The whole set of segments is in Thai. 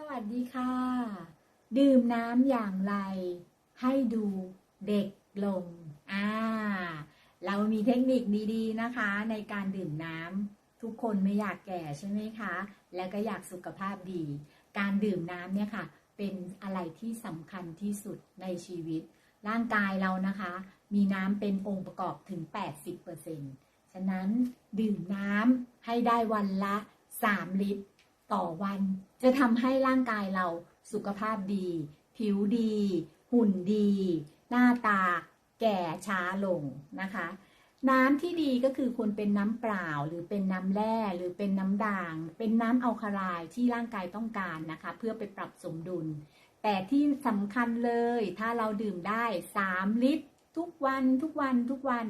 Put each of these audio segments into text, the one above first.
สวัสดีค่ะ ดื่มน้ำอย่างไร ให้ดูเด็กลง อ่า เรามีเทคนิคดีๆนะคะ ในการดื่มน้ำทุกคนไม่อยากแก่ใช่ไหมคะ แล้วก็อยากสุขภาพดี การดื่มน้ำเนี่ยค่ะ เป็นอะไรที่สำคัญที่สุดในชีวิต ร่างกายเรานะคะ มีน้ำเป็นองค์ประกอบถึง 80%ฉะนั้นดื่มน้ำให้ได้วันละ 3 ลิตร ต่อวัน จะทำให้ร่างกายเราสุขภาพดี ผิวดี หุ่นดี หน้าตา แก่ช้าลงนะคะ น้ำที่ดีก็คือควรเป็นน้ำเปล่า หรือเป็นน้ำแร่หรือเป็นน้ำด่าง เป็นน้ำอัลคาไลน์ที่ร่างกายต้องการนะคะ เพื่อไปปรับสมดุล แต่ที่สำคัญเลยถ้าเราดื่มได้ 3 ลิตร ทุกวันทุกวันทุกวัน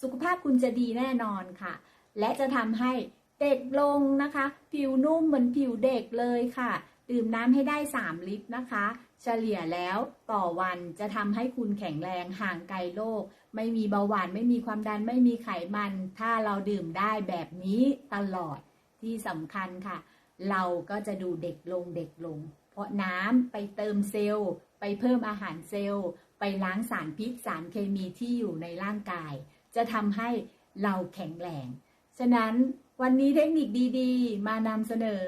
สุขภาพคุณจะดีแน่นอนค่ะ และจะทำให้ เด็กลงนะคะ ผิวนุ่มเหมือนผิวเด็กเลยค่ะ ดื่มน้ำให้ได้ 3 ลิตรนะคะ เฉลี่ยแล้วต่อวันจะทำให้คุณแข็งแรงห่างไกลโรคไม่มีเบาหวานไม่มีความดันไม่มีไขมัน ถ้าเราดื่มได้แบบนี้ตลอดที่สำคัญค่ะ เราก็จะดูเด็กลงเด็กลง เพราะน้ำไปเติมเซลล์ ไปเพิ่มอาหารเซลล์ ไปล้างสารพิษสารเคมีที่อยู่ในร่างกาย จะทำให้เราแข็งแรง ฉะนั้น วันนี้เทคนิคดีๆ มานำเสนอ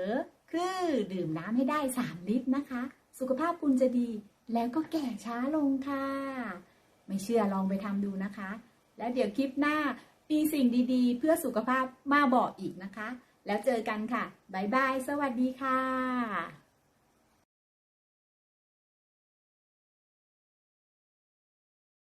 คือดื่มน้ำให้ได้ 3 ลิตรนะคะ สุขภาพคุณจะดีแล้วก็แก่ช้าลงค่ะ ไม่เชื่อลองไปทำดูนะคะ แล้วเดี๋ยวคลิปหน้ามีสิ่งดีๆ เพื่อสุขภาพมาบอกอีกนะคะ แล้วเจอกันค่ะ บ๊ายบาย สวัสดีค่ะ